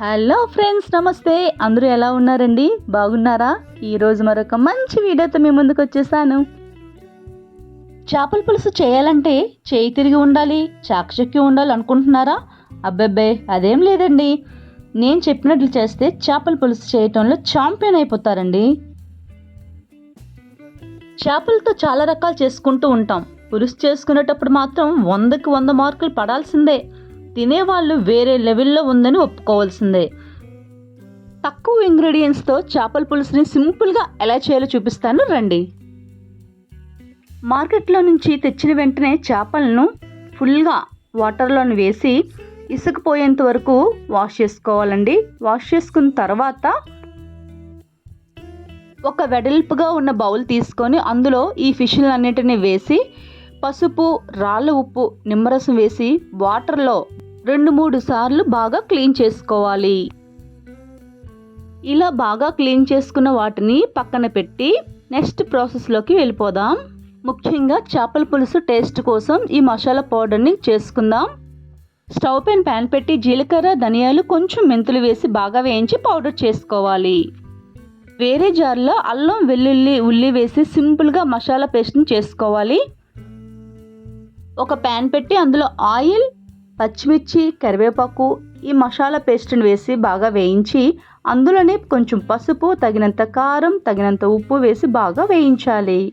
Hello friends నమస్తే. అందరూ ఎలా ఉన్నారండి? బాగున్నారా? ఈరోజు మరొక మంచి వీడియోతో మీ ముందుకు వచ్చేసాను. చేపల పులుసు చేయాలంటే చేయి తిరిగి ఉండాలి చాకచక్యం ఉండాలి అనుకుంటున్నారా? అబ్బబ్బే అదేం లేదండి. నేను చెప్పినట్లు చేస్తే చేపల పులుసు చేయటంలో ఛాంపియన్ అయిపోతారండి. చేపలతో చాలా రకాలు చేసుకుంటూ ఉంటాం. పులుసు చేసుకునేటప్పుడు మాత్రం వందకి వంద మార్కులు పడాల్సిందే. తినేవాళ్ళు వేరే లెవెల్లో ఉందని ఒప్పుకోవాల్సిందే. తక్కువ ఇంగ్రీడియంట్స్తో చేపల పులుసుని సింపుల్గా ఎలా చేయాలో చూపిస్తాను రండి. మార్కెట్లో నుంచి తెచ్చిన వెంటనే చేపలను ఫుల్గా వాటర్లోని వేసి ఇసుకుపోయేంత వరకు వాష్ చేసుకోవాలండి. వాష్ చేసుకున్న తర్వాత ఒక వెడల్పుగా ఉన్న బౌల్ తీసుకొని అందులో ఈ ఫిష్లన్నిటిని వేసి పసుపు రాళ్ళ ఉప్పు నిమ్మరసం వేసి వాటర్లో రెండు మూడు సార్లు బాగా క్లీన్ చేసుకోవాలి. ఇలా బాగా క్లీన్ చేసుకున్న వాటిని పక్కన పెట్టి నెక్స్ట్ ప్రాసెస్లోకి వెళ్ళిపోదాం. ముఖ్యంగా చేపల పులుసు టేస్ట్ కోసం ఈ మసాలా పౌడర్ని చేసుకుందాం. స్టవ్ పైన ప్యాన్ పెట్టి జీలకర్ర ధనియాలు కొంచెం మెంతులు వేసి బాగా వేయించి పౌడర్ చేసుకోవాలి. వేరే జార్లో అల్లం వెల్లుల్లి ఉల్లి వేసి సింపుల్గా మసాలా పేస్ట్ని చేసుకోవాలి. ఒక ప్యాన్ పెట్టి అందులో ఆయిల్ పచ్చిమిర్చి కరివేపాకు ఈ మసాలా పేస్ట్ని వేసి బాగా వేయించి అందులోనే కొంచెం పసుపు తగినంత కారం తగినంత ఉప్పు వేసి బాగా వేయించాలి.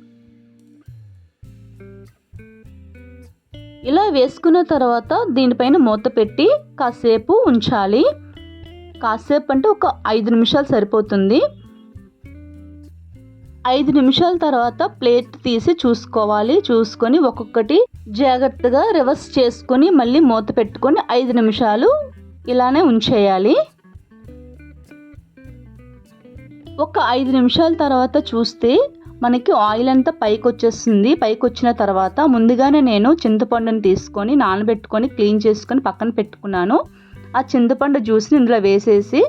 ఇలా వేసుకున్న తర్వాత దీనిపైన మూత పెట్టి కాసేపు ఉంచాలి. కాసేపు అంటే ఒక ఐదు నిమిషాలు సరిపోతుంది. ఐదు నిమిషాల తర్వాత ప్లేట్ తీసి చూసుకోవాలి. చూసుకొని ఒక్కొక్కటి జాగ్రత్తగా రివర్స్ చేసుకొని మళ్ళీ మూత పెట్టుకొని ఐదు నిమిషాలు ఇలానే ఉంచేయాలి. ఒక ఐదు నిమిషాల తర్వాత చూస్తే మనకి ఆయిల్ అంతా పైకి వచ్చేస్తుంది పైకి వచ్చిన తర్వాత ముందుగానే నేను చింతపండుని తీసుకొని నానబెట్టుకొని క్లీన్ చేసుకొని పక్కన పెట్టుకున్నాను. ఆ చింతపండు జ్యూస్ని ఇందులో వేసేసి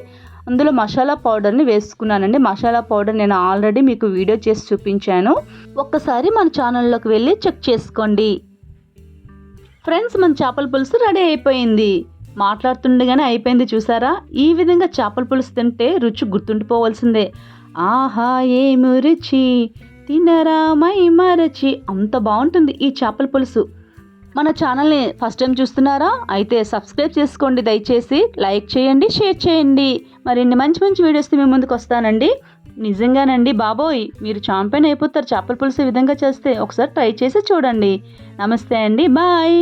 అందులో మసాలా పౌడర్ని వేసుకున్నానండి. మసాలా పౌడర్ నేను ఆల్రెడీ మీకు వీడియో చేసి చూపించాను. ఒక్కసారి మన ఛానల్లోకి వెళ్ళి చెక్ చేసుకోండి. ఫ్రెండ్స్ మన చేపల పులుసు రెడీ అయిపోయింది. మాట్లాడుతుండగానే అయిపోయింది చూసారా? ఈ విధంగా చేపల పులుసు తింటే రుచి గుర్తుండిపోవాల్సిందే. ఆహా ఏమి రుచి? తినరా మై మరచి. అంత బాగుంటుంది ఈ చేపల పులుసు. మన ఛానల్ని ఫస్ట్ టైం చూస్తున్నారా? అయితే సబ్స్క్రైబ్ చేసుకోండి దయచేసి లైక్ చేయండి షేర్ చేయండి. మరిన్ని మంచి మంచి వీడియోస్ మీ ముందుకు వస్తానండి. నిజంగానండి బాబోయ్ మీరు చాంపియన్ అయిపోతారు చేపల పులుసు విధంగా చేస్తే ఒకసారి ట్రై చేసి చూడండి. నమస్తే అండి బాయ్.